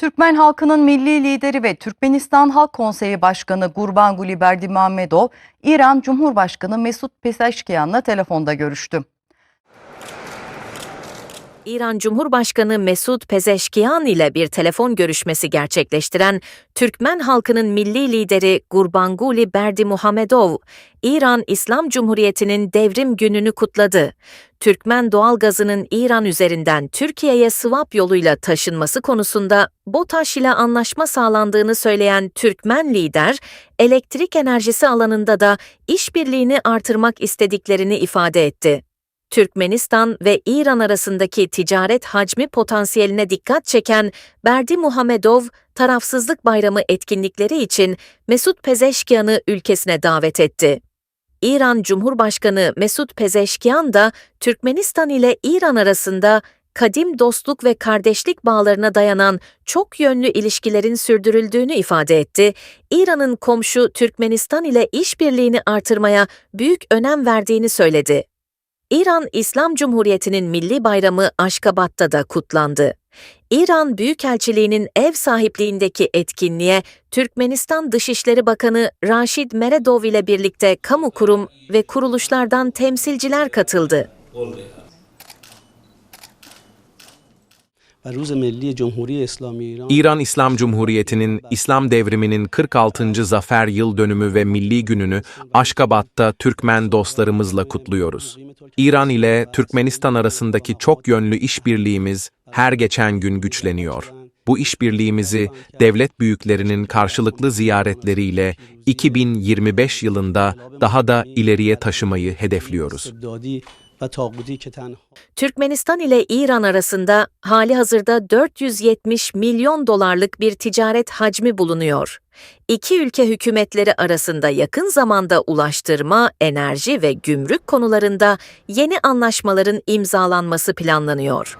Türkmen halkının milli lideri ve Türkmenistan Halk Konseyi Başkanı Gurbanguly Berdimuhamedov, İran Cumhurbaşkanı Mesut Pezeşkiyan'la telefonda görüştü. İran Cumhurbaşkanı Mesut Pezeşkiyan ile bir telefon görüşmesi gerçekleştiren Türkmen halkının milli lideri Gurbanguly Berdimuhamedov, İran İslam Cumhuriyeti'nin devrim gününü kutladı. Türkmen doğalgazının İran üzerinden Türkiye'ye swap yoluyla taşınması konusunda BOTAŞ ile anlaşma sağlandığını söyleyen Türkmen lider, elektrik enerjisi alanında da işbirliğini artırmak istediklerini ifade etti. Türkmenistan ve İran arasındaki ticaret hacmi potansiyeline dikkat çeken Berdi Muhamedov, tarafsızlık bayramı etkinlikleri için Mesut Pezeşkiyan'ı ülkesine davet etti. İran Cumhurbaşkanı Mesut Pezeşkiyan da Türkmenistan ile İran arasında kadim dostluk ve kardeşlik bağlarına dayanan çok yönlü ilişkilerin sürdürüldüğünü ifade etti. İran'ın komşu Türkmenistan ile işbirliğini artırmaya büyük önem verdiğini söyledi. İran İslam Cumhuriyeti'nin milli bayramı Aşkabat'ta da kutlandı. İran Büyükelçiliği'nin ev sahipliğindeki etkinliğe Türkmenistan Dışişleri Bakanı Raşid Meredov ile birlikte kamu kurum ve kuruluşlardan temsilciler katıldı. İran İslam Cumhuriyeti'nin İslam devriminin 46. zafer yıl dönümü ve milli gününü Aşkabat'ta Türkmen dostlarımızla kutluyoruz. İran ile Türkmenistan arasındaki çok yönlü işbirliğimiz her geçen gün güçleniyor. Bu işbirliğimizi devlet büyüklerinin karşılıklı ziyaretleriyle 2025 yılında daha da ileriye taşımayı hedefliyoruz. Türkmenistan ile İran arasında hali hazırda 470 milyon dolarlık bir ticaret hacmi bulunuyor. İki ülke hükümetleri arasında yakın zamanda ulaştırma, enerji ve gümrük konularında yeni anlaşmaların imzalanması planlanıyor.